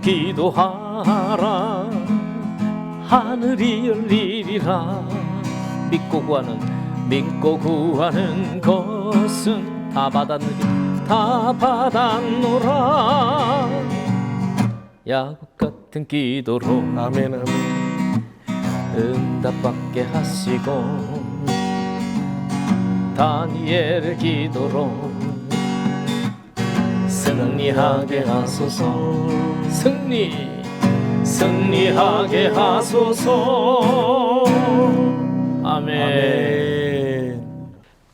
기도하라. 하늘이 열리리라. 믿고 구하는 믿고 구하는 것은 다 받았느니 다 받았노라. 야곱 같은 기도로 아멘 아멘. 응답받게 하시고 다니엘의 기도로 승리하게 하소서 승리 승리하게 하소서 아멘. 아멘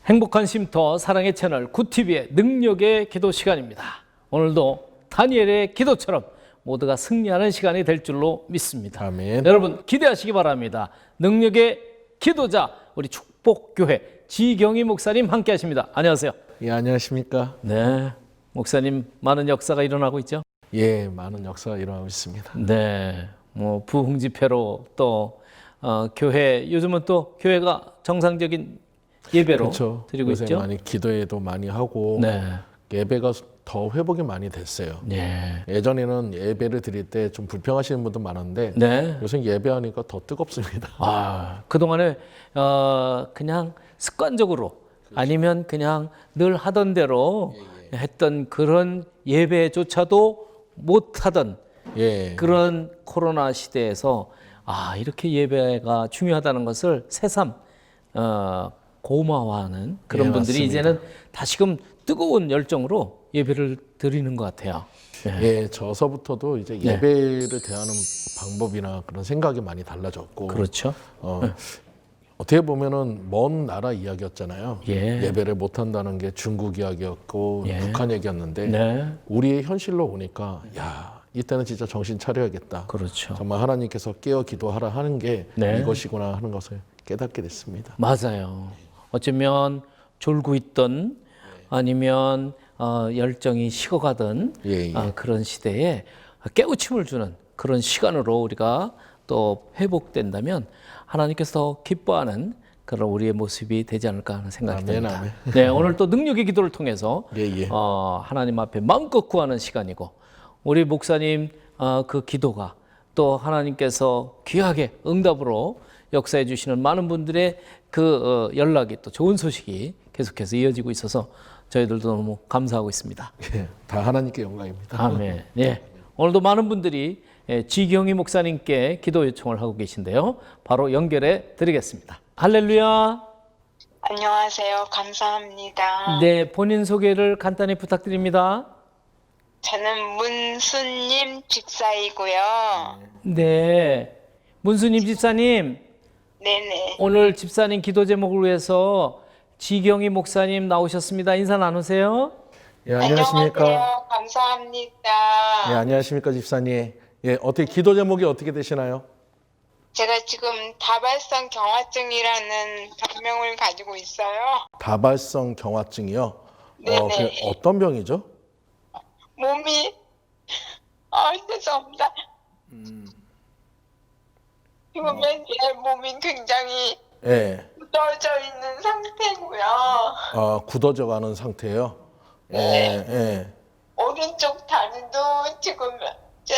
행복한 쉼터 사랑의 채널 굿TV의 능력의 기도 시간입니다. 오늘도 다니엘의 기도처럼 모두가 승리하는 시간이 될 줄로 믿습니다. 아멘. 여러분 기대하시기 바랍니다. 능력의 기도자 우리 축복교회 지경희 목사님 함께 하십니다. 안녕하세요. 예 안녕하십니까 네. 목사님 많은 역사가 일어나고 있죠? 예 많은 역사가 일어나고 있습니다 네. 뭐 부흥 집회로 또 어, 교회 요즘은 또 교회가 정상적인 예배로 그렇죠 드리고 요새 있죠. 많이 기도회도 많이 하고 네. 예배가 더 회복이 많이 됐어요 네. 예전에는 예배를 드릴 때 좀 불평하시는 분도 많은데 네. 요새 예배하니까 더 뜨겁습니다 아, 그동안에 어, 그냥 습관적으로 아니면 그냥 늘 하던 대로 했던 그런 예배조차도 못 하던 예 그런 코로나 시대에서 아, 이렇게 예배가 중요하다는 것을 새삼 어, 고마워하는 그런 예, 분들이 맞습니다. 이제는 다시금 뜨거운 열정으로 예배를 드리는 것 같아요. 예, 저서부터도 이제 네. 예배를 대하는 방법이나 그런 생각이 많이 달라졌고 그렇죠. 어, 어떻게 보면은 먼 나라 이야기였잖아요. 예. 배를 못 한다는 게 중국 이야기였고 예. 북한 얘기였는데 네. 우리의 현실로 오니까 야 이때는 진짜 정신 차려야겠다. 그렇죠. 정말 하나님께서 깨어 기도하라 하는 게 네. 이것이구나 하는 것을 깨닫게 됐습니다. 맞아요. 어쩌면 졸고 있던 아니면 어, 열정이 식어가던 예, 예. 아, 그런 시대에 깨우침을 주는 그런 시간으로 우리가 또 회복된다면 하나님께서 더 기뻐하는 그런 우리의 모습이 되지 않을까 하는 생각이 아멘, 듭니다. 아멘. 네, 오늘 또 능력의 기도를 통해서 예, 예. 어, 하나님 앞에 마음껏 구하는 시간이고 우리 목사님 어, 그 기도가 또 하나님께서 귀하게 응답으로 역사해 주시는 많은 분들의 그 어, 연락이 또 좋은 소식이 계속해서 이어지고 있어서 저희들도 너무 감사하고 있습니다. 예, 다 하나님께 영광입니다. 아멘. 예. 오늘도 많은 분들이 예, 지경희 목사님께 기도 요청을 하고 계신데요. 바로 연결해 드리겠습니다. 할렐루야. 안녕하세요. 감사합니다. 네, 본인 소개를 간단히 부탁드립니다. 저는 문수님 집사이고요. 네. 문수님 집사님, 네네. 오늘 집사님 기도 제목을 위해서 지경희 목사님 나오셨습니다. 인사 나누세요. 예, 안녕하십니까? 안녕하세요. 감사합니다. 예, 안녕하십니까 집사님. 예, 어떻게 기도 제목이 어떻게 되시나요? 제가 지금 다발성 경화증이라는 병명을 가지고 있어요. 다발성 경화증이요. 어, 네네. 그 어떤 병이죠? 몸이 아 죄송합니다. 지금 제 몸이 굉장히 예. 굳어져 있는 상태고요. 아, 굳어져 가는 상태예요. 예, 네. 예. 오른쪽 다리도 지금 제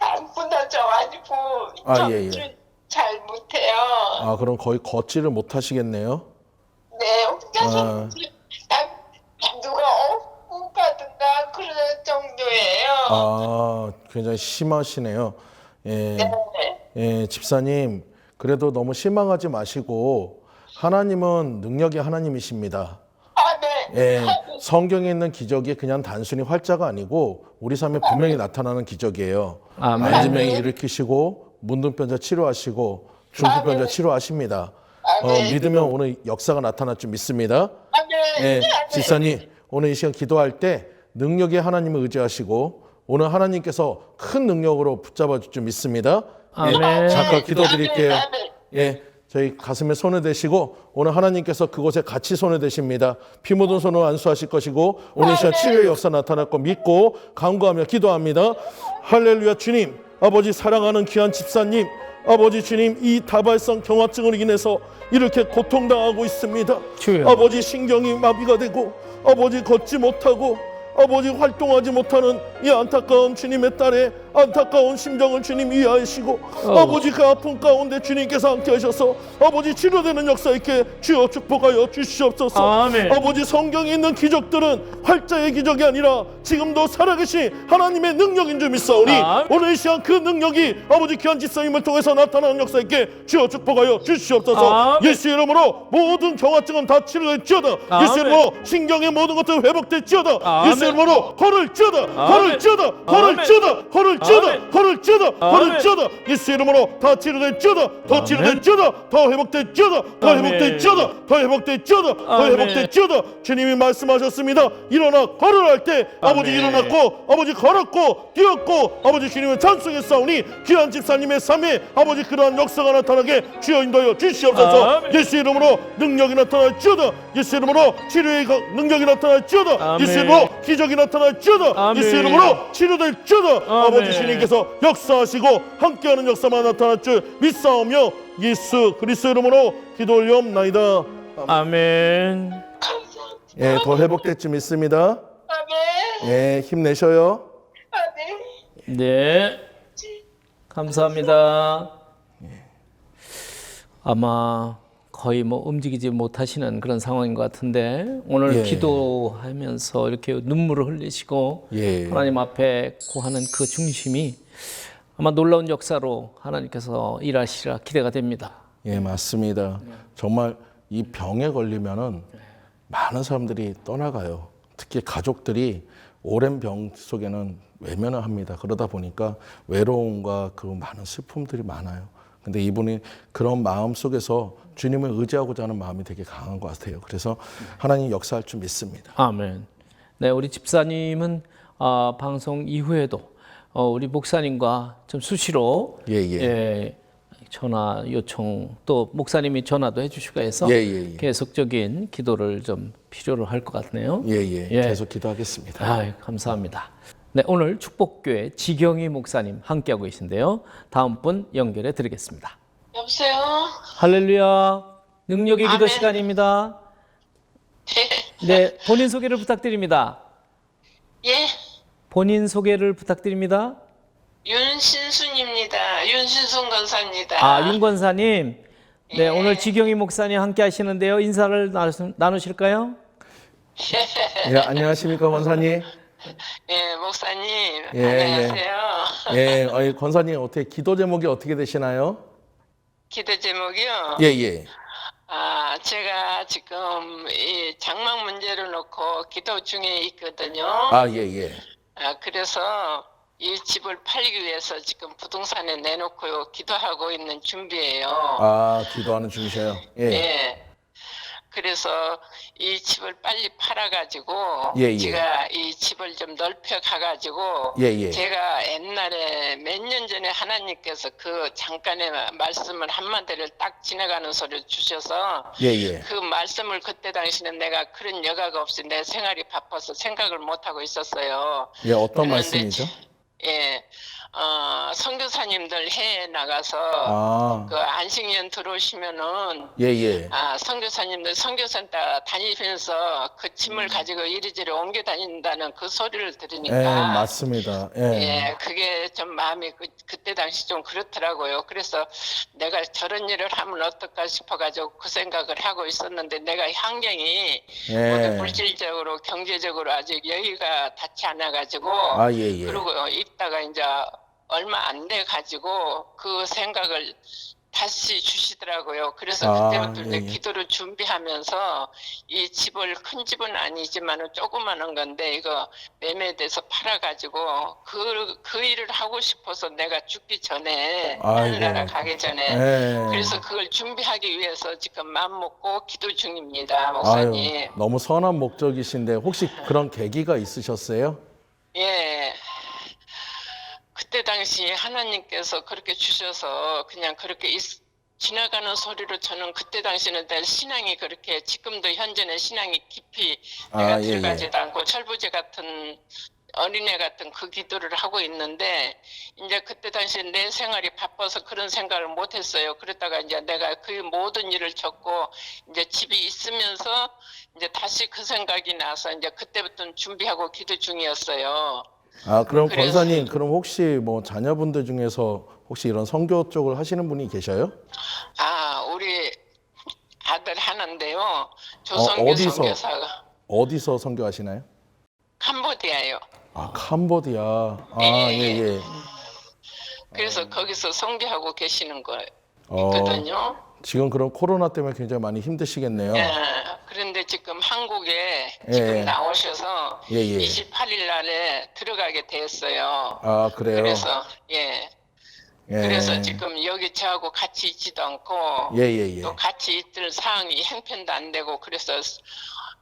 다 굳어져가지고 아, 예, 예. 잘 못해요. 아, 그럼 거의 걷지를 못 하시겠네요. 네, 혼자서 아. 딱 누가 업고 가든가 그럴 정도예요. 아, 굉장히 심하시네요. 예. 네. 예, 집사님. 그래도 너무 실망하지 마시고 하나님은 능력의 하나님이십니다. 예, 성경에 있는 기적이 그냥 단순히 활자가 아니고 우리 삶에 분명히 나타나는 기적이에요. 아멘. 안진병이 일으키시고 문둥병자 치료하시고 중풍병자 치료하십니다. 어, 믿으면 오늘 역사가 나타날 줄 믿습니다. 예, 집사님 오늘 이 시간 기도할 때 능력의 하나님을 의지하시고 오늘 하나님께서 큰 능력으로 붙잡아 줄 줄 믿습니다. 예, 아멘. 잠깐 기도드릴게요. 예, 저희 가슴에 손을 대시고 오늘 하나님께서 그곳에 같이 손을 대십니다. 피 묻은 손으로 안수하실 것이고 오늘 이 시간 치료의 역사 나타날 거 믿고 간구하며 기도합니다. 할렐루야 주님, 아버지 사랑하는 귀한 집사님, 아버지 주님 이 다발성 경화증으로 인해서 이렇게 고통당하고 있습니다. 주여. 아버지 신경이 마비가 되고 아버지 걷지 못하고 아버지 활동하지 못하는 이 안타까운 주님의 딸의 안타까운 심정을 주님 이해하시고 아버지 그 아픔 가운데 주님께서 함께 하셔서 아버지 치료되는 역사 있게 주여 축복하여 주시옵소서 아멘. 아버지 성경에 있는 기적들은 활자의 기적이 아니라 지금도 살아계신 하나님의 능력인 줄 믿사오니 아멘. 오늘 이 시간 그 능력이 아버지 귀한 집사님을 통해서 나타나는 역사 있게 주여 축복하여 주시옵소서 아멘. 예수 이름으로 모든 경화증은 다 치료될지어다 아멘. 예수 이름으로 신경의 모든 것들 회복될지어다 아멘. 예수 이름으로 지어다 걸을 지어다 걸을 아멘. 지어다 걸을 걸을 지어다 걸을 아멘. 지어다 예수 이름으로 다 치료될지어다 더 아멘. 치료될지어다 더 회복될지어다 더 아멘. 회복될지어다 더 회복될지어다 더 아멘. 회복될지어다 주님이 말씀하셨습니다 일어나 걸으라 할때 아버지. 일어났고 아버지 걸었고 뛰었고 아버지 주님을 찬송했사오니 귀한 집사님의 삶에 아버지 그러한 역사가 나타나게 주여 인도하여 주시옵소서. 예수 이름으로 능력이 나타날지어다 예수 이름으로 치료의 가- 능력이 나타날지어다 아멘. 예수 이름으로 기적이 나타날지어다 아멘. 예수 이름으로 치료될지어다 아멘. 아버지 주님께서 역사하시고 함께하는 역사만 나타날 줄 믿사오며 예수 그리스도 이름으로 기도 올리옵나이다 아멘. 예, 더 회복될 줄 믿습니다 아멘. 예, 힘내셔요 아멘. 네. 감사합니다. 아마 거의 뭐 움직이지 못하시는 그런 상황인 것 같은데 오늘 예. 기도하면서 이렇게 눈물을 흘리시고 예. 하나님 앞에 구하는 그 중심이 아마 놀라운 역사로 하나님께서 일하시라 기대가 됩니다. 예, 맞습니다. 정말 이 병에 걸리면은 많은 사람들이 떠나가요. 특히 가족들이 오랜 병 속에는 외면을 합니다. 그러다 보니까 외로움과 그 많은 슬픔들이 많아요. 근데 이분이 그런 마음 속에서 주님을 의지하고자 하는 마음이 되게 강한 것 같아요. 그래서 하나님 역사할 줄 믿습니다. 아멘. 네, 우리 집사님은 아, 방송 이후에도 어, 우리 목사님과 좀 수시로 예, 예. 전화 요청 또 목사님이 전화도 해주시고 해서 예, 예, 예. 계속적인 기도를 좀 필요로 할 것 같네요. 예, 예. 예. 계속 기도하겠습니다. 아, 감사합니다. 네, 오늘 축복교회 지경희 목사님 함께하고 계신데요. 다음 분 연결해 드리겠습니다. 여보세요? 할렐루야. 능력의 기도 아멘. 시간입니다. 네, 본인 소개를 부탁드립니다. 예. 본인 소개를 부탁드립니다. 윤신순입니다. 윤신순 권사입니다. 아, 윤 권사님. 네, 예. 오늘 지경희 목사님 함께 하시는데요. 인사를 나누- 나누실까요? 예, 안녕하십니까, 권사님. 예, 목사님. 예, 안녕하세요. 예, 어이, 권사님 어떻게 기도 제목이 어떻게 되시나요? 기도 제목이요. 예, 예. 아, 제가 지금 이 장막 문제를 놓고 기도 중에 있거든요. 아, 예, 예. 아, 그래서 이 집을 팔기 위해서 지금 부동산에 내놓고 기도하고 있는 준비예요. 아, 기도하는 중이셔요. 예. 예. 그래서 이 집을 빨리 팔아가지고 예, 예. 제가 이 집을 좀 넓혀 가가지고 예, 예. 제가 옛날에 몇 년 전에 하나님께서 그 잠깐의 말씀을 한마디를 딱 지나가는 소리를 주셔서 예, 예. 그 말씀을 그때 당시는 내가 그런 여가가 없이 내 생활이 바빠서 생각을 못 하고 있었어요. 예, 어떤 그런데 말씀이죠? 예, 어, 선교사님들 해외 나가서 아, 그 안식년 들어오시면은 예, 예. 아, 선교사님들 선교센터 다니면서 그 짐을 가지고 이리저리 옮겨 다닌다는 그 소리를 예, 들으니까 맞습니다. 예. 예, 그게 좀 마음이 그, 그때 당시 좀 그렇더라고요. 그래서 내가 저런 일을 하면 어떨까 싶어가지고 그 생각을 하고 있었는데 내가 환경이 모두 예. 물질적으로 경제적으로 아직 여유가 닿지 않아가지고 아, 예, 예. 그리고 있다가 이제 얼마 안 돼 가지고 그 생각을 다시 주시더라고요. 그래서 아, 그때부터 이제 예, 예. 기도를 준비하면서 이 집을 큰 집은 아니지만은 조그마한 건데 이거 매매돼서 팔아가지고 그, 그 일을 하고 싶어서 내가 죽기 전에. 하늘나라 가기 전에 예. 그래서 그걸 준비하기 위해서 지금 마음 먹고 기도 중입니다, 아유, 목사님. 너무 선한 목적이신데 혹시 그런 계기가 있으셨어요? 예. 그때 당시 하나님께서 그렇게 주셔서 그냥 그렇게 있- 지나가는 소리로 저는 그때 당시는 내 신앙이 그렇게 지금도 현재는 신앙이 깊이 내가 아, 예, 들어가지도 않고 철부제 같은 어린애 같은 그 기도를 하고 있는데 이제 그때 당시 내 생활이 바빠서 그런 생각을 못 했어요. 그러다가 이제 내가 그 모든 일을 접고 이제 집이 있으면서 이제 다시 그 생각이 나서 이제 그때부터는 준비하고 기도 중이었어요. 아 그럼 권사님 그럼 혹시 뭐 자녀분들 중에서 혹시 이런 선교 쪽을 하시는 분이 계셔요? 아 우리 아들 하나인데요. 조성규 어, 어디서? 선교사가 어디서 선교하시나요? 캄보디아요. 아 캄보디아. 아 예, 예 예. 그래서 거기서 선교하고 계시는 거 어, 있거든요. 지금 그럼 코로나 때문에 굉장히 많이 힘드시겠네요. 예, 그런데 지금 한국에 예, 지금 예. 나오셔서 예, 예. 28일 날에 들어가게 됐어요. 아 그래요. 그래서 예, 예. 그래서 지금 여기 저하고 같이 있지도 않고 예 예 예. 또 같이 있을 상황이 형편도 안 되고 그래서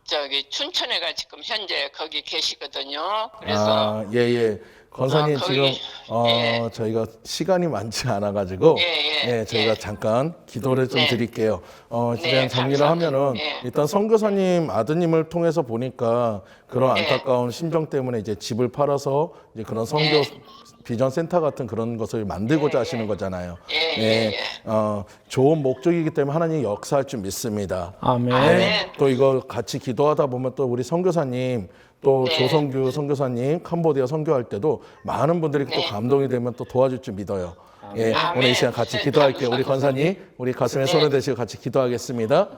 저기 춘천에가 지금 현재 거기 계시거든요. 그래서 아 예 예. 권사님 아, 거기- 지금 어, 예. 저희가 시간이 많지 않아 가지고 예, 예, 저희가 예. 잠깐 기도를 좀 네. 드릴게요. 어, 네, 그냥 정리를 감사합니다. 하면은 예. 일단 선교사님 아드님을 통해서 보니까 그런 예. 안타까운 심정 때문에 이제 집을 팔아서 이제 그런 선교 예. 비전 센터 같은 그런 것을 만들고자 하시는 거잖아요. 예, 예, 예. 어, 좋은 목적이기 때문에 하나님이 역사할 줄 믿습니다. 아멘. 아멘. 또 이거 같이 기도하다 보면 또 우리 선교사님 또 네. 조성규 선교사님 캄보디아 선교할 때도 많은 분들이 또 네. 감동이 되면 또 도와줄 줄 믿어요. 예, 아멘. 오늘 이 시간 같이 네, 기도할게요. 우리. 권사님, 우리 가슴에 손을 대시고 같이 기도하겠습니다.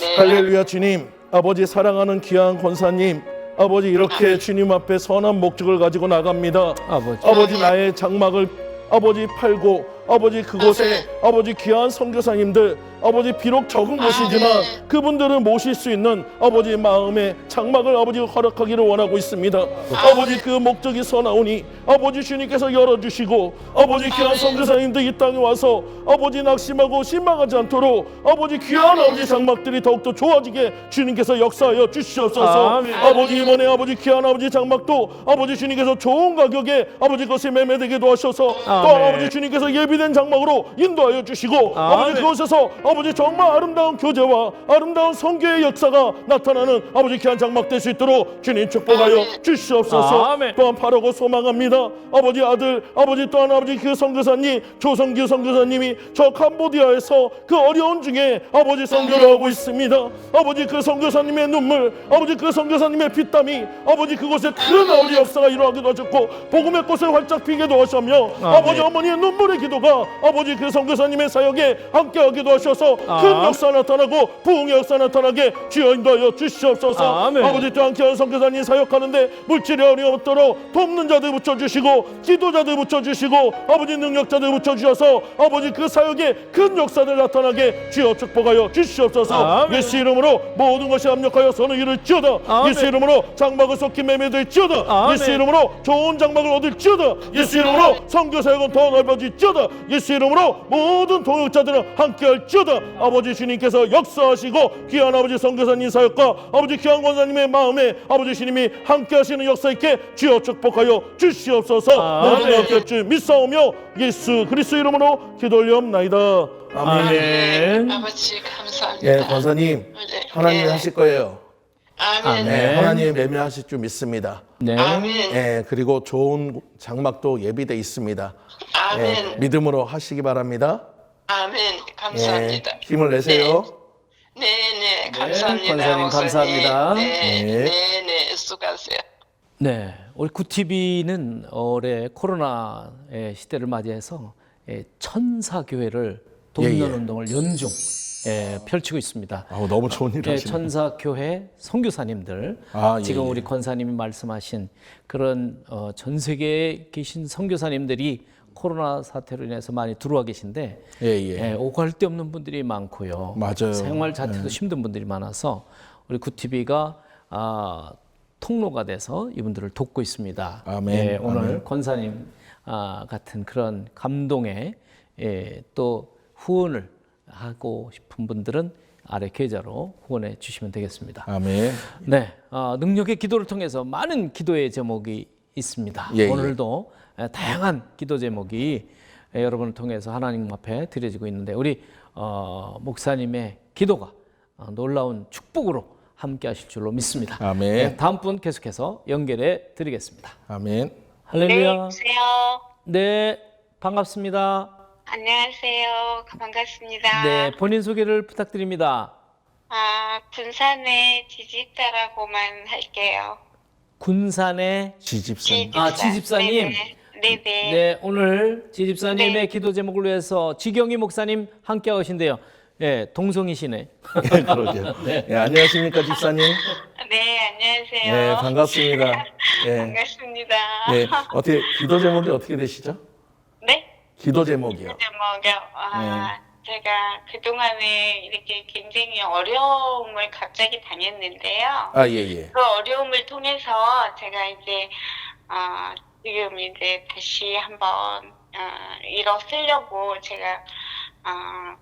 네. 할렐루야 주님, 아버지 사랑하는 귀한 권사님, 아버지 이렇게 주님 앞에 선한 목적을 가지고 나갑니다. 아버지. 아버지 나의 장막을 아버지 팔고 아버지 그곳에 아버지 귀한 선교사님들 아버지 비록 적은 곳이지만 그분들을 모실 수 있는 아버지 마음의 장막을 아버지 허락하기를 원하고 있습니다. 아버지 그 목적이 서나오니 아버지 주님께서 열어주시고 아버지 귀한 선교사님들 이 땅에 와서 아버지 낙심하고 실망하지 않도록 아버지 귀한 아버지 장막들이 더욱더 좋아지게 주님께서 역사하여 주시옵소서. 아버지 이번에 아버지 귀한 아버지 장막도 아버지 주님께서 좋은 가격에 아버지 것이 매매되게 도 하셔서 또. 아버지 주님께서 예비 된 장막으로 인도하여 주시고 아 버지 아멘. 그곳에서 아버지 정말 아름다운 교제와 아름다운 성교의 역사가 나타나는 아버지 귀한 장막 될 수 있도록 주님 축복하여 아멘. 주시옵소서 아멘. 또한 바라고 소망합니다 아버지 아들 아버지 또한 아버지 그 선교사님 조성규 선교사님이 저 캄보디아에서 그 어려운 중에 아버지 선교를 하고 있습니다 아버지 그 선교사님의 눈물 아버지 그 선교사님의 핏땀이 아버지 그곳에 큰 아버지 역사가 일어나기도 하셨고 복음의 꽃을 활짝 피게 도 하셨며 아버지 어머니의 눈물의 기도가 아버지 그 선교사님의 사역에 함께하기도 하셔서 큰 아. 역사 나타나고 부흥의 역사 나타나게 주여 인도하여 주시옵소서 아 멘. 아버지 또한 귀한 선교사님 사역하는데 물질이 어려웠도록 돕는 자들 붙여주시고 기도자들 붙여주시고 아버지 능력자들 붙여주셔서 아버지 그 사역에 큰 역사들 나타나게 주여 축복하여 주시옵소서 아멘. 예수 이름으로 모든 것이 합력하여 선을 이룰지어다 아멘. 예수 이름으로 장막을 속히 매매될 지어다 아멘. 예수 이름으로 좋은 장막을 얻을 지어다 예수 이름으로 선교 사역은 더 넓어질 지어다 예수 이름으로 모든 동역자들은 함께 할지어다 아버지 주님께서 역사하시고 귀한 아버지 선교사님 사역과 아버지 귀한 권사님의 마음에 아버지 주님이 함께 하시는 역사 있게 주여 축복하여 주시옵소서 아멘. 모든 역할 줄 믿사오며 예수 그리스도 이름으로 기도 올리옵나이다 아멘 아멘. 아버지 감사합니다. 예 권사님 네. 하나님 네. 하실 거예요 아멘. 네, 아멘. 하나님 매매하실 줄 믿습니다 네. 아멘. 예, 그리고 좋은 장막도 예비돼 있습니다. 예, 아멘. 믿음으로 하시기 바랍니다. 아멘. 예, 감사합니다. 힘을 내세요. 네, 네, 감사합니다. 권사님 목사님. 감사합니다. 네, 네. 네, 네, 수고하세요. 네, 우리 구티비는 올해 코로나의 시대를 맞이해서 예, 천사 교회를 돕는 예, 예. 운동을 연중 예, 펼치고 있습니다. 아우, 너무 좋은 일 예, 하시네요. 천사 교회 선교사님들 아, 예, 지금 예. 우리 권사님이 말씀하신 그런 어, 전 세계에 계신 선교사님들이 코로나 사태로 인해서 많이 들어와 계신데 예, 예. 예, 오갈 데 없는 분들이 많고요. 맞아요. 생활 자체도 힘든 분들이 많아서 우리 구티비가 아, 통로가 돼서 이분들을 돕고 있습니다. 아멘, 예, 오늘 아멘. 권사님 아, 같은 그런 감동에 예, 또 후원을 하고 싶은 분들은 아래 계좌로 후원해 주시면 되겠습니다. 아멘. 네, 어, 능력의 기도를 통해서 많은 기도의 제목이 있습니다. 예, 예. 오늘도 에, 다양한 기도 제목이 에, 여러분을 통해서 하나님 앞에 드려지고 있는데 우리 어, 목사님의 기도가 어, 놀라운 축복으로 함께 하실 줄로 믿습니다. 아멘. 네, 다음 분 계속해서 연결해 드리겠습니다. 아멘. 네, 할렐루야. 여보세요. 네, 반갑습니다. 안녕하세요. 반갑습니다. 네, 본인 소개를 부탁드립니다. 아, 군산의 지지자라고만 할게요. 군산의 지집사님. 아, 지집사님. 네네. 네네. 네, 오늘 지집사님의 네. 기도 제목을 위해서 지경희 목사님 함께 하신대요. 예, 동성이시네. 예, 그러게요. 예, 안녕하십니까 집사님. 네, 안녕하세요. 예, 반갑습니다. 예, 반갑습니다. 예, 어떻게 기도 제목이 어떻게 되시죠? 네? 기도 제목이요. 제목이요. 아, 제가 그동안에 이렇게 굉장히 어려움을 갑자기 당했는데요. 아, 예, 예. 그 어려움을 통해서 제가 이제 어, 지금 이제 다시 한번 어, 일어서려고 제가 어,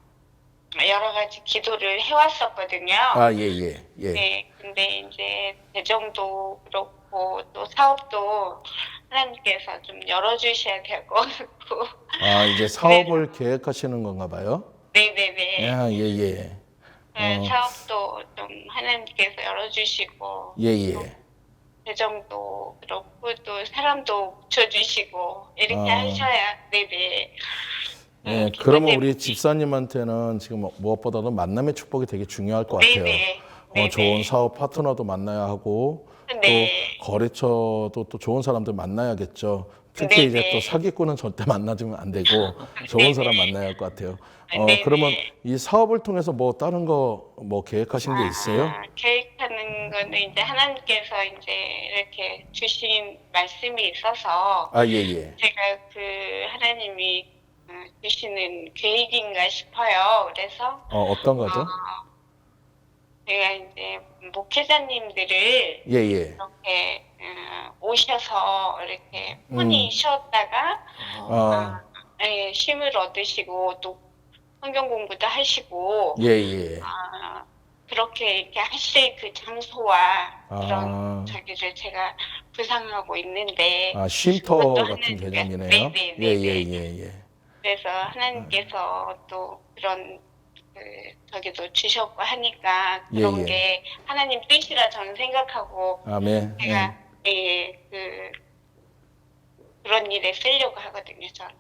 여러 가지 기도를 해왔었거든요. 아, 예, 예, 예. 네, 근데 이제 재정도 그렇고 또 사업도 하나님께서 좀 열어주셔야 될 것 같고, 아, 이제 사업을 계획하시는 건가 봐요? 네네네. 아, 예, 예. 네, 어. 사업도 좀 하나님께서 열어주시고, 예, 예. 재정도 그렇고 또 사람도 붙여주시고 이렇게 아. 하셔야 네네. 예, 음, 그러면 우리 집사님한테는 지금 무엇보다도 만남의 축복이 되게 중요할 것 같아요. 네네. 어, 네네. 좋은 사업 파트너도 만나야 하고 네. 또 거래처도 또 좋은 사람들 만나야겠죠. 특히 네네. 이제 또 사기꾼은 절대 만나주면 안 되고 좋은 네네. 사람 만나야 할 것 같아요. 어, 네네. 그러면 이 사업을 통해서 뭐 다른 거 뭐 계획하신 게 있어요? 아, 계획하는 거는 이제 하나님께서 이제 이렇게 주신 말씀이 있어서 아, 예, 예. 제가 그 하나님이 어, 주시는 계획인가 싶어요. 그래서 어, 어떤 거죠? 제가 이제 목회자님들을 예, 예. 이렇게 어, 오셔서 이렇게 혼이 음. 쉬었다가 아, 예, 쉼을 얻으시고 또 성경 공부도 하시고 예, 예. 아, 그렇게 이렇게 하실 그 장소와 아. 그런 저기를 제가 구상하고 있는데 아, 쉼터 그것도 같은 하나님께- 개념이네요. 네네, 예, 예, 네네. 예, 예. 그래서 하나님께서 또 그런 그 저기도 주셨고 하니까 그런 예, 예. 게 하나님 뜻이라 저는 생각하고 아멘. 예. 제가 예, 그 그런 일에 쓰려고 하거든요. 저는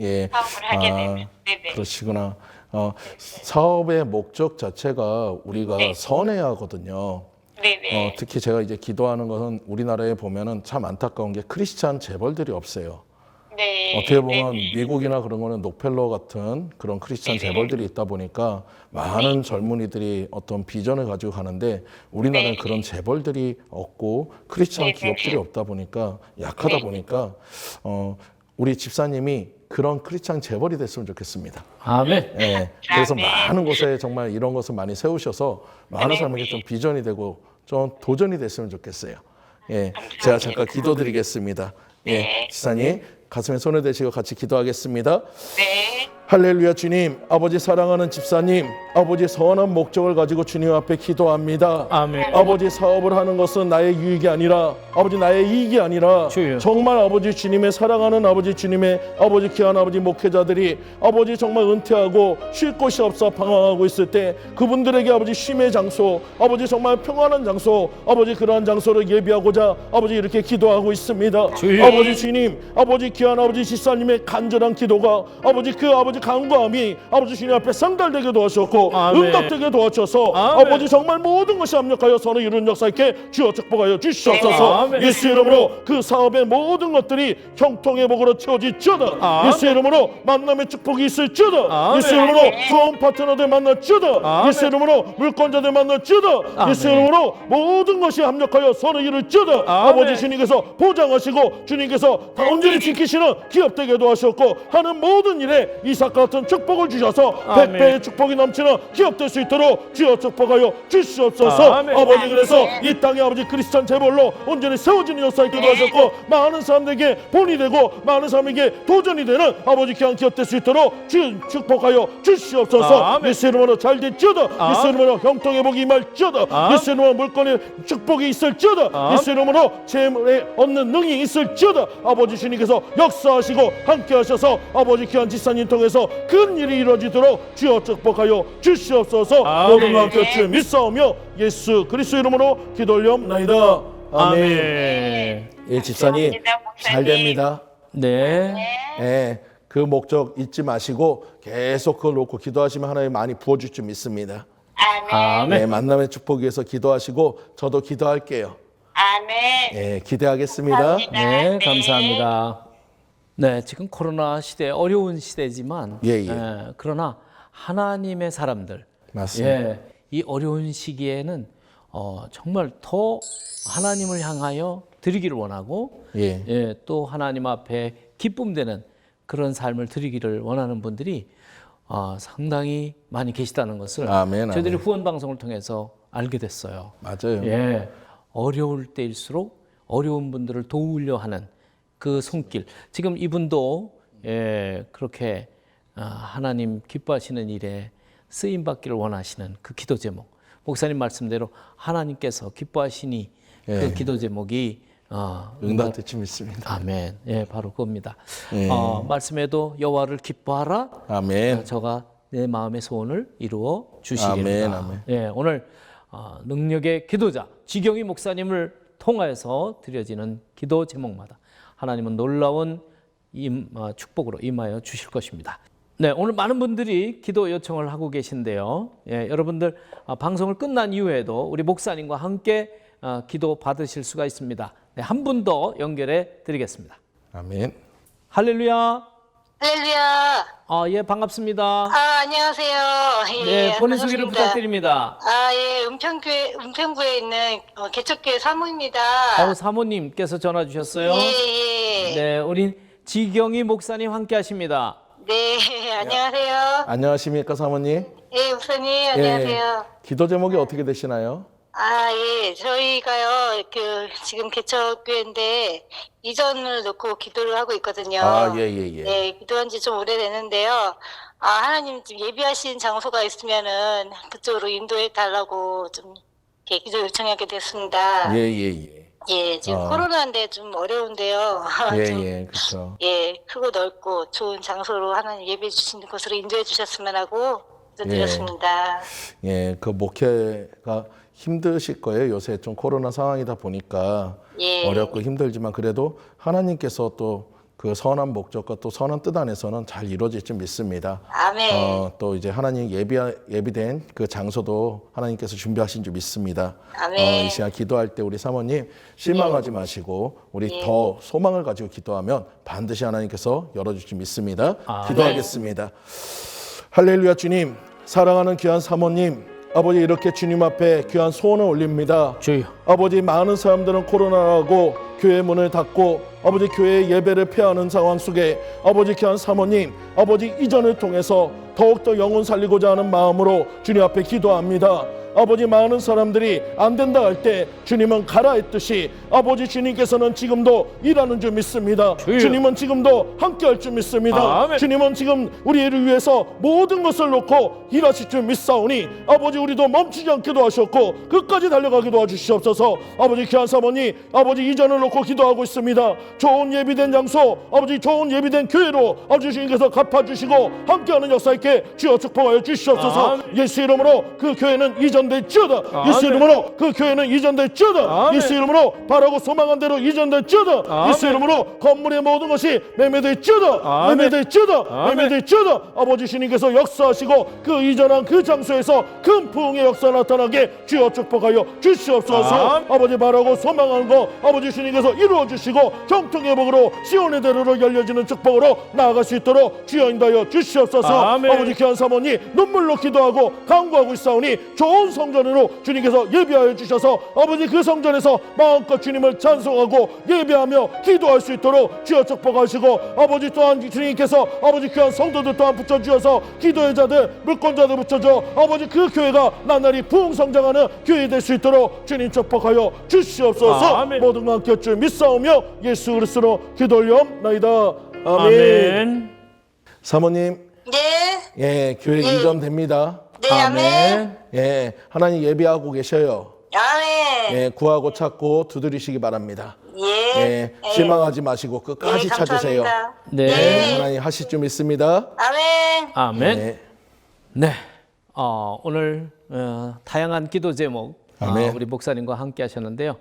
예. 사업을 하게 아, 되면 네네 그러시구나. 어, 사업의 목적 자체가 우리가 네. 선해야 하거든요. 네네 어, 특히 제가 이제 기도하는 것은 우리나라에 보면은 참 안타까운 게 크리스찬 재벌들이 없어요. 네 어떻게 보면 네네. 미국이나 그런 거는 록펠러 같은 그런 크리스찬 네네. 재벌들이 있다 보니까 많은 젊은이들이 어떤 비전을 가지고 가는데 우리나라는 네. 그런 재벌들이 없고 크리스찬 네네. 기업들이 없다 보니까 약하다 네. 보니까 어, 우리 집사님이 그런 크리스찬 재벌이 됐으면 좋겠습니다. 아멘. 예, 그래서 네. 많은 곳에 정말 이런 것을 많이 세우셔서 많은 네. 사람에게 좀 비전이 되고 좀 도전이 됐으면 좋겠어요. 예, 제가 잠깐 기도드리겠습니다. 예, 네. 지사님 가슴에 손을 대시고 같이 기도하겠습니다. 네 할렐루야 주님, 아버지 사랑하는 집사님, 아버지 선한 목적을 가지고 주님 앞에 기도합니다. 아멘. 아버지 사업을 하는 것은 나의 유익이 아니라 아버지 나의 이익이 아니라 주여. 정말 아버지 주님의 사랑하는 아버지 주님의 아버지 귀한 아버지 목회자들이 아버지 정말 은퇴하고 쉴 곳이 없어 방황하고 있을 때 그분들에게 아버지 쉼의 장소 아버지 정말 평안한 장소 아버지 그러한 장소를 예비하고자 아버지 이렇게 기도하고 있습니다 주여. 아버지 주님 아버지 귀한 아버지 지사님의 간절한 기도가 아버지 그 아버지 간구함이 아버지 주님 앞에 상달되게 도와주셨고 아멘. 응답되게 도와주셔서 아멘. 아버지 정말 모든 것이 합력하여 선을 이루는 역사 있게 주여 축복하여 주시옵소서 아멘. 예수 이름으로 그 사업의 모든 것들이 형통의 복으로 채워질지어다 아멘. 예수 이름으로 만남의 축복이 있을지어다 아멘. 예수 이름으로 좋은 파트너들 만날지어다 아멘. 예수 이름으로 물권자들 만날지어다 아멘. 예수 이름으로 모든 것이 합력하여 선을 이룰지어다 아멘. 아버지 주님께서 보장하시고 주님께서 다 온전히 지키시는 기업 되게 도와주셨고 하는 모든 일에 이삭 같은 축복을 주셔서 아멘. 백배의 축복이 넘치는 기업 될 수 있도록 주여 축복하여 주시옵소서 아멘. 아버지 그래서 이 땅에 아버지 크리스찬 재벌로 온전히 세워지는 역사 있게 도와주셨고 많은 사람들에게 본이 되고 많은 사람에게 도전이 되는 아버지 귀한 기업 될 수 있도록 주 축복하여 주시옵소서. 예수 이름으로 잘 될지어다 예수 아멘. 이름으로 형통의 복이 임할지어다. 예수 이름으로 물건의 축복이 있을지어다 아멘. 예수 이름으로 재물에 얻는 능이 있을지어다 아버지 주님께서 역사하시고 함께 하셔서 아버지 귀한 지사님 통해서 큰 일이 이루어지도록 주여 축복하여 주시옵소서 아멘. 모든 것 함께 주 믿사오며 예수 그리스도 이름으로 기도 올려옵나이다 아멘 아멘. 예 집사님 감사합니다, 목사님. 잘 됩니다 네. 예, 그 목적 잊지 마시고 계속 그걸 놓고 기도하시면 하나님 많이 부어줄 줄 믿습니다 아멘 아멘. 네, 만남의 축복 위해서 기도하시고 저도 기도할게요 아멘. 예, 기대하겠습니다. 감사합니다. 네, 네. 감사합니다. 네, 지금 코로나 시대 어려운 시대지만 예, 예. 그러나 하나님의 사람들 맞습니다. 예, 이 어려운 시기에는 어, 정말 더 하나님을 향하여 드리기를 원하고 예. 예, 또 하나님 앞에 기쁨 되는 그런 삶을 드리기를 원하는 분들이 어, 상당히 많이 계시다는 것을 아멘, 저희들이 아멘. 후원 방송을 통해서 알게 됐어요. 맞아요. 예, 어려울 때일수록 어려운 분들을 도우려 하는 그 손길. 지금 이분도 예, 그렇게 아, 하나님 기뻐하시는 일에 쓰임 받기를 원하시는 그 기도 제목. 목사님 말씀대로 하나님께서 기뻐하시니 예. 그 기도 제목이 어, 응답되지 믿습니다. 아멘. 예, 바로 그겁니다. 예. 어, 말씀에도 여호와를 기뻐하라. 아멘. 어, 저가 내 마음의 소원을 이루어 주시리라. 아멘. 예, 오늘 어, 능력의 기도자 지경희 목사님을 통하여서 드려지는 기도 제목마다 하나님은 놀라운 임, 어, 축복으로 임하여 주실 것입니다. 네, 오늘 많은 분들이 기도 요청을 하고 계신데요. 예, 여러분들 어, 방송을 끝난 이후에도 우리 목사님과 함께 어, 기도 받으실 수가 있습니다. 네, 한 분 더 연결해 드리겠습니다. 아멘. 할렐루야. 할렐루야. 아, 예, 반갑습니다. 아, 안녕하세요. 예, 네, 본인 소개를 반갑습니다. 부탁드립니다. 아, 예, 은평교회, 은평구에 있는 어, 개척교회 사모입니다. 어, 사모님께서 전화 주셨어요. 예, 예. 네. 네, 우리 지경희 목사님 함께 하십니다. 안녕하세요. 안녕하십니까 사모님? 예, 목사님, 안녕하세요. 기도 제목이 어떻게 되시나요? 아, 예, 저희가요, 그, 지금 개척교회인데, 이전을 놓고 기도를 하고 있거든요. 아, 예, 예, 예. 네, 기도한 지 좀 오래됐는데요. 아, 하나님 좀 예비하신 장소가 있으면은 그쪽으로 인도해 달라고 좀 이렇게 기도 요청하게 됐습니다. 예, 예, 예. 예, 지금 아. 코로나인데 좀 어려운데요. 예, 좀, 예, 그렇죠. 예, 크고 넓고 좋은 장소로 하나님 예비해 주신 곳으로 인도해 주셨으면 하고 기도드렸습니다. 예, 그 목회가 힘드실 거예요. 요새 좀 코로나 상황이다 보니까 예. 어렵고 힘들지만 그래도 하나님께서 또 그 선한 목적과 또 선한 뜻 안에서는 잘 이루어질 줄 믿습니다. 아멘. 어, 또 이제 하나님 예비 예비된 그 장소도 하나님께서 준비하신 줄 믿습니다. 아멘. 어, 이 시간 기도할 때 우리 사모님 실망하지 마시고 우리 더 소망을 가지고 기도하면 반드시 하나님께서 열어줄 줄 믿습니다. 기도하겠습니다. 할렐루야 주님 사랑하는 귀한 사모님 아버지 이렇게 주님 앞에 귀한 소원을 올립니다. 주여. 아버지 많은 사람들은 코로나라고 교회 문을 닫고 아버지 교회 예배를 폐하는 상황 속에 아버지 귀한 사모님 아버지 이전을 통해서 더욱더 영혼 살리고자 하는 마음으로 주님 앞에 기도합니다. 아버지 많은 사람들이 안 된다 할 때 주님은 가라 했듯이 아버지 주님께서는 지금도 일하는 줄 믿습니다. 주여. 주님은 지금도 함께 할 줄 믿습니다. 아멘. 주님은 지금 우리를 위해서 모든 것을 놓고 일하실 줄 믿사오니 아버지 우리도 멈추지 않게 도와주셨고 끝까지 달려가게 도와주시옵소서 아버지 귀한 사모님 아버지 이전을 놓고 기도하고 있습니다 좋은 예비된 장소 아버지 좋은 예비된 교회로 아버지 주님께서 갚아주시고 함께하는 역사 있게 주여 축복하여 주시옵소서 아멘. 예수 이름으로 그 교회는 이전 될지어다 아멘. 예수 이름으로 그 교회는 이전될지어다 아멘. 예수 이름으로 바라고 소망한 대로 이전될지어다 아멘. 예수 이름으로 건물의 모든 것이 매매될지어다. 매매될지어다. 매매될지어다 아버지 주님께서 역사하시고 그 이전한 그 장소에서 큰 부흥의 역사 나타나게 주여 축복하여 주시옵소서. 아버지 바라고 소망하는 거 아버지 주님께서 이루어 주시고 정통의 복으로 시온의 대로로 열려지는 축복으로 나아갈 수 있도록 주여 인도하여 주시옵소서 아멘. 아버지 귀한 사모님 눈물로 기도하고 간구하고 있사오니 좋은 성전으로 주님께서 예비하여 주셔서 아버지 그 성전에서 마음껏 주님을 찬송하고 예배하며 기도할 수 있도록 주여 축복하시고 아버지 또한 주님께서 아버지 귀한 성도들 또한 붙여주셔서 기도의 자들 물권자들 붙여줘 아버지 그 교회가 나날이 부흥 성장하는 교회 될 수 있도록 주님 축복하여 주시옵소서 아멘. 모든 것 함께 줄 믿사오며 예수 그리스도로 기도 올리옵나이다 아멘. 아멘. 사모님 네, 예 교회 예. 이전됩니다 네, 아멘. 예 하나님 예비하고 계셔요 아멘. 예 구하고 찾고 두드리시기 바랍니다 예. 예 실망하지 마시고 끝까지 네, 찾으세요 감사합니다. 네. 예, 하나님 하실 줄 믿습니다 아멘. 아멘. 예. 네. 어, 오늘 어, 다양한 기도 제목 아, 아멘. 우리 목사님과 함께 하셨는데요.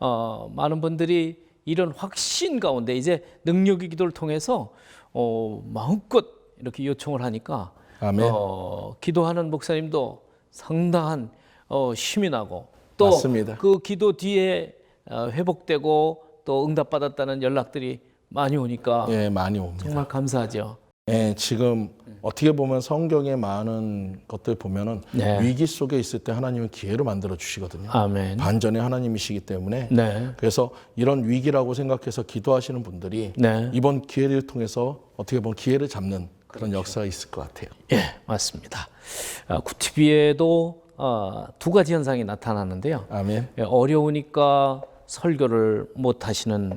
어, 많은 분들이 이런 확신 가운데 이제 능력의 기도를 통해서 어, 마음껏 이렇게 요청을 하니까 아멘. 어, 기도하는 목사님도 상당한 어, 힘이 나고 또 맞습니다. 그 기도 뒤에 어, 회복되고 또 응답받았다는 연락들이 많이 오니까 예, 많이 옵니다. 정말 감사하죠. 예, 지금 어떻게 보면 성경의 많은 것들 보면은 네. 위기 속에 있을 때 하나님은 기회로 만들어 주시거든요. 아멘. 반전의 하나님이시기 때문에 네. 그래서 이런 위기라고 생각해서 기도하시는 분들이 네. 이번 기회를 통해서 어떻게 보면 기회를 잡는 그런 그렇죠. 역사가 있을 것 같아요. 예, 맞습니다. 아, 구티비에도 어, 두 가지 현상이 나타나는데요. 아멘. 예, 어려우니까 설교를 못 하시는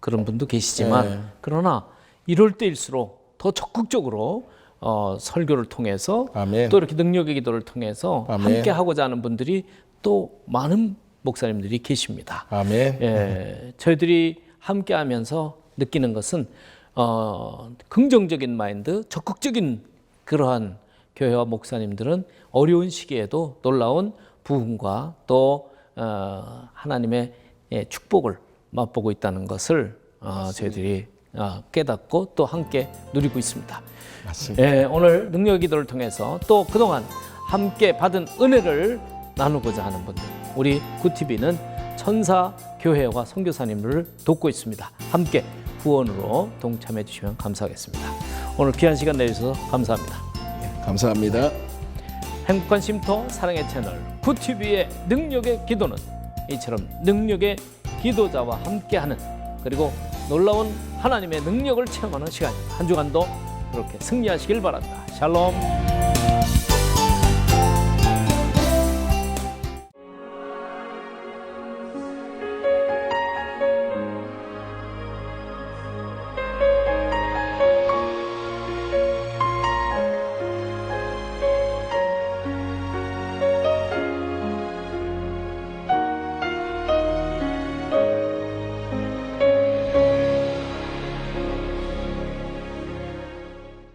그런 분도 계시지만 네. 그러나 이럴 때일수록 더 적극적으로 어, 설교를 통해서 아멘. 또 이렇게 능력의 기도를 통해서 아멘. 함께 하고자 하는 분들이 또 많은 목사님들이 계십니다. 아멘. 예, 저희들이 함께 하면서 느끼는 것은 어, 긍정적인 마인드, 적극적인 그러한 교회와 목사님들은 어려운 시기에도 놀라운 부흥과 또 어, 하나님의 예, 축복을 맛보고 있다는 것을 어, 저희들이 어, 깨닫고 또 함께 누리고 있습니다. 맞습니다. 예, 오늘 능력 기도를 통해서 또 그동안 함께 받은 은혜를 나누고자 하는 분들 우리 구티비는 천사 교회와 선교사님들을 돕고 있습니다. 함께 후원으로 동참해 주시면 감사하겠습니다. 오늘 귀한 시간 내주셔서 감사합니다. 감사합니다. 행복한 쉼터 사랑의 채널 구티비의 능력의 기도는 이처럼 능력의 기도자와 함께하는 그리고 놀라운 하나님의 능력을 체험하는 시간입니다. 한 주간도 그렇게 승리하시길 바랍니다. 샬롬.